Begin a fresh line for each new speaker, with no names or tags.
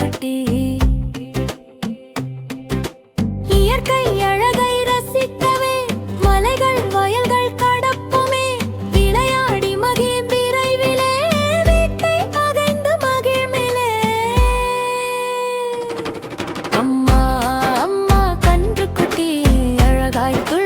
ఒకటి இயற்கை அழகை ரசிக்கவே மலைகள் வயல்கள் கடப்புமே. விளையாடி மகிழ் விரைவிலே வீட்டை பகைந்து மகிழ்மிலே. அம்மா அம்மா கன்று குட்டி அழகாய்த்து